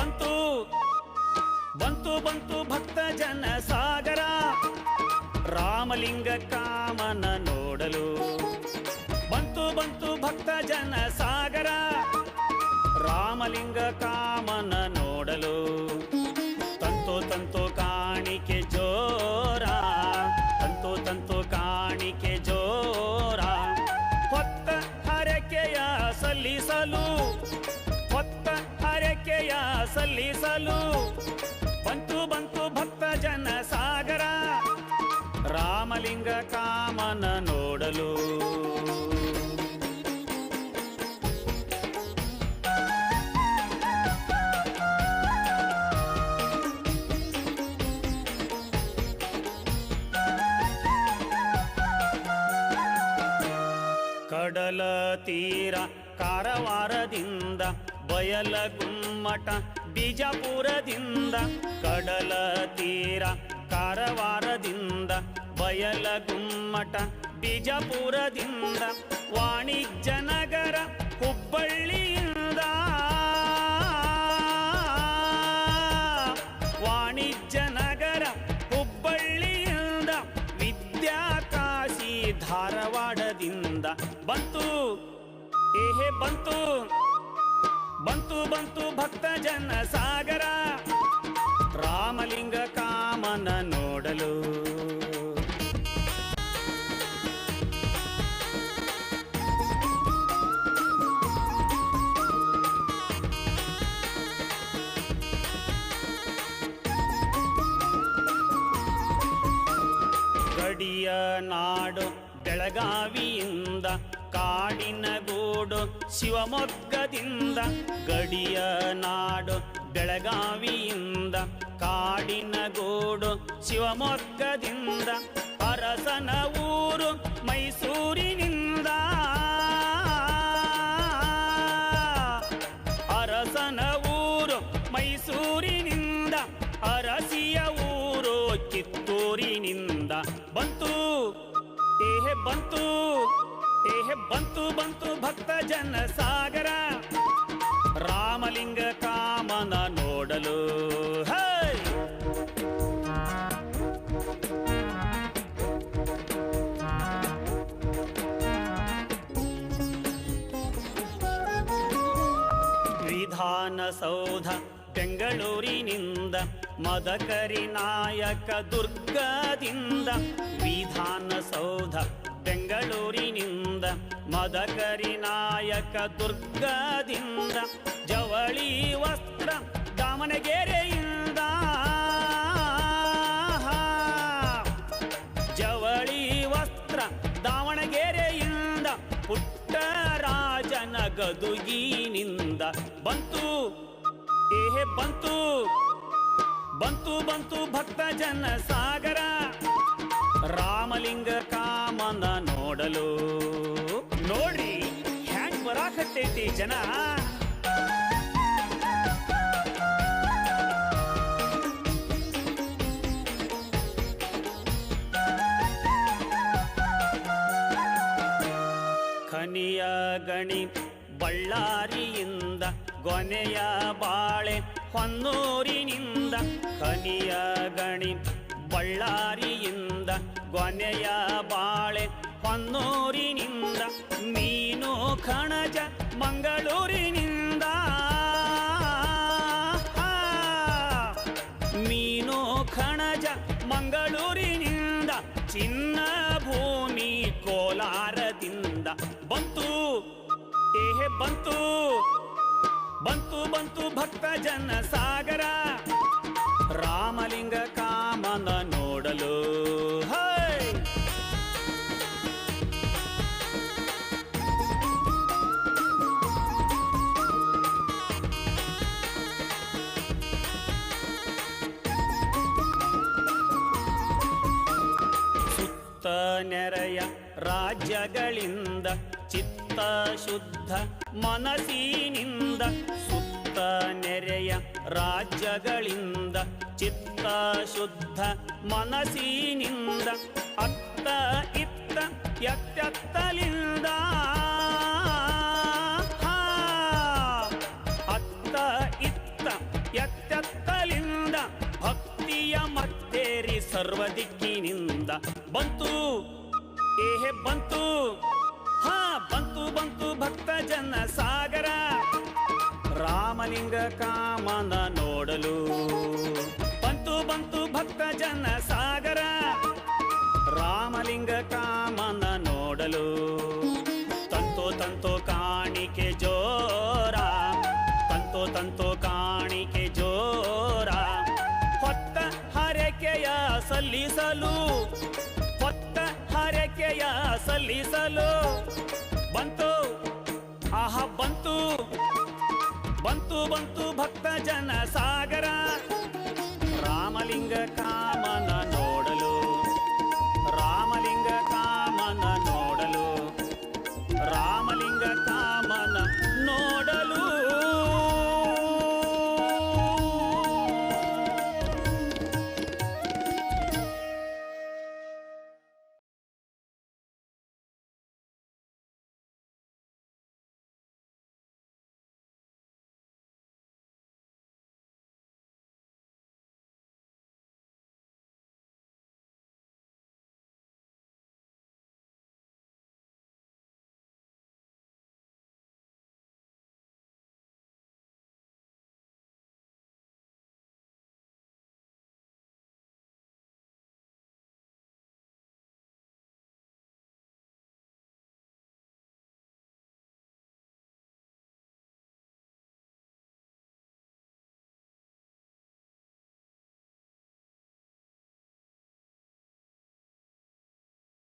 ಬಂತು ಬಂತು ಬಂತು ಭಕ್ತ ಜನ ಸಾಗರ. ರಾಮಲಿಂಗ ಕಾಮನ ನೋಡಲು. ಬಂತು ಬಂತು ಭಕ್ತ ಜನ ಸಾಗರ. ರಾಮಲಿಂಗ ಕಾಮನ ನೋಡಲು. ತಂತು ತಂತು ಕಾಣಿಕೆ ಜೋರ. ತಂತು ತಂತು ಕಾಣಿಕೆ ಜೋರ. ಹೊತ್ತ ಹರಕೆಯ ಸಲ್ಲಿಸಲು, ಹೊತ್ತ ಸಲ್ಲಿಸಲು ಬಂತು ಬಂತು ಭಕ್ತ ಜನ ಸಾಗರ ರಾಮಲಿಂಗ ಕಾಮನ ನೋಡಲು. ಕಡಲ ತೀರ ಕಾರವಾರದಿಂದ ಬಯಲಗುಮ್ಮಟ ಬಿಜಾಪುರದಿಂದ ಕಡಲ ತೀರ ಕಾರವಾರದಿಂದ ಬಯಲ ಗುಮ್ಮಟ ಬಿಜಾಪುರದಿಂದ ವಾಣಿಜ್ಯ ನಗರ ಹುಬ್ಬಳ್ಳಿಯಿಂದ. ವಾಣಿಜ್ಯ ನಗರ ಹುಬ್ಬಳ್ಳಿಯಿಂದ ವಿದ್ಯಾಕಾಶಿ ಧಾರವಾಡದಿಂದ ಬಂತು. ಏಹೇ ಬಂತು. ಬಂತು ಬಂತು ಭಕ್ತ ಜನ ಸಾಗರ ರಾಮಲಿಂಗ ಕಾಮನ ನೋಡಲು. ಗಡಿಯ ನಾಡು ಬೆಳಗಾವಿಯಿಂದ ಕಾಡಿನ ಗೂಡು ಶಿವಮೊಗ್ಗದಿಂದ ಗಡಿಯ ನಾಡು ಬೆಳಗಾವಿಯಿಂದ. ಕಾಡಿನ ಗೂಡು ಶಿವಮೊಗ್ಗದಿಂದ ಅರಸನ ಊರು ಮೈಸೂರಿನಿಂದ. ಅರಸನ ಊರು ಮೈಸೂರಿನಿಂದ, ಅರಸಿಯ ಊರು ಕಿತ್ತೂರಿನಿಂದ ಬಂತು, ಏಹೆ ಬಂತು. ಬಂತು ಬಂತು ಭಕ್ತ ಜನ ಸಾಗರ. ರಾಮಲಿಂಗ ಕಾಮನ ನೋಡಲು. ವಿಧಾನ ವಿಧಾನಸೌಧ ಬೆಂಗಳೂರಿನಿಂದ ಮದಕರಿ ನಾಯಕ ದುರ್ಗದಿಂದ ವಿಧಾನಸೌಧ ಬೆಂಗಳೂರಿನಿಂದ ಮದಕರಿ ನಾಯಕ ದುರ್ಗದಿಂದ ಜವಳಿ ವಸ್ತ್ರ ದಾವಣಗೆರೆಯಿಂದ. ಜವಳಿ ವಸ್ತ್ರ ದಾವಣಗೆರೆಯಿಂದ ಪುಟ್ಟರಾಜನ ಗದುಗಿನಿಂದ ಬಂತು ಏಹೆ ಬಂತು. ಬಂತು ಬಂತು ಭಕ್ತ ಜನ ಸಾಗರ ರಾಮಲಿಂಗ ನೋಡಲು ನೋಡ್ರಿ ಹ್ಯಾಂಗ್ ಬರಾಕತ್ತೈತಿ ಜನ ಖನಿಯ ಗಣಿ ಬಳ್ಳಾರಿಯಿಂದ ಗೊನೆಯ ಬಾಳೆ ಹೊನ್ನೂರಿನಿಂದ ಖನಿಯ ಗಣಿ ಬಳ್ಳಾರಿಯಿಂದ ಗೊನೆಯ ಬಾಳೆ ಹೊನ್ನೂರಿನಿಂದ ಮೀನು ಕಣಜ ಮಂಗಳೂರಿನಿಂದ ಮೀನು ಕಣಜ ಮಂಗಳೂರಿನಿಂದ ಚಿನ್ನ ಭೂಮಿ ಕೋಲಾರದಿಂದ ಬಂತು ಏಹೆ ಬಂತು ಬಂತು ಬಂತು ಭಕ್ತ ಜನ ಸಾಗರ ರಾಮಲಿಂಗ ರಾಜ್ಯಗಳಿಂದ ಚಿತ್ತ ಶುದ್ಧ ಮನಸ್ಸಿನಿಂದ ಸುತ್ತ ನೆರೆಯ ರಾಜ್ಯಗಳಿಂದ ಚಿತ್ತ ಶುದ್ಧ ಮನಸ್ಸಿನಿಂದ ಅತ್ತ ಇತ್ತ ಹಾ, ಅತ್ತ ಇತ್ತ ಎತ್ತೆತ್ತಲಿಂದ. ಸರ್ವ ದಿಕ್ಕಿನಿಂದ ಬಂತು. ಏಹೆ ಬಂತು? ಹಾ, ಬಂತು ಬಂತು ಭಕ್ತ ಜನ ಸಾಗರ. ರಾಮಲಿಂಗ ಕಾಮನ ನೋಡಲು. ಬಂತು ಬಂತು ಭಕ್ತ ಜನ ಸಾಗರ. ರಾಮಲಿಂಗ ಕಾಮನ ನೋಡಲು. ತಂತೋ ತಂತೋ ಕಾಣಿಕೆ ಜೋರ. ತಂತೋ ತಂತೋ ಕಾಣಿಕೆ ಜೋರ. ಹೊತ್ತ ಹರಕೆಯ ಸಲ್ಲಿಸಲು ಹೊತ್ತ ಹರಕೆಯ ಸಲ್ಲಿಸಲು ಬಂತು. ಆಹ ಬಂತು. ಬಂತು ಬಂತು ಭಕ್ತ ಜನ ಸಾಗರ.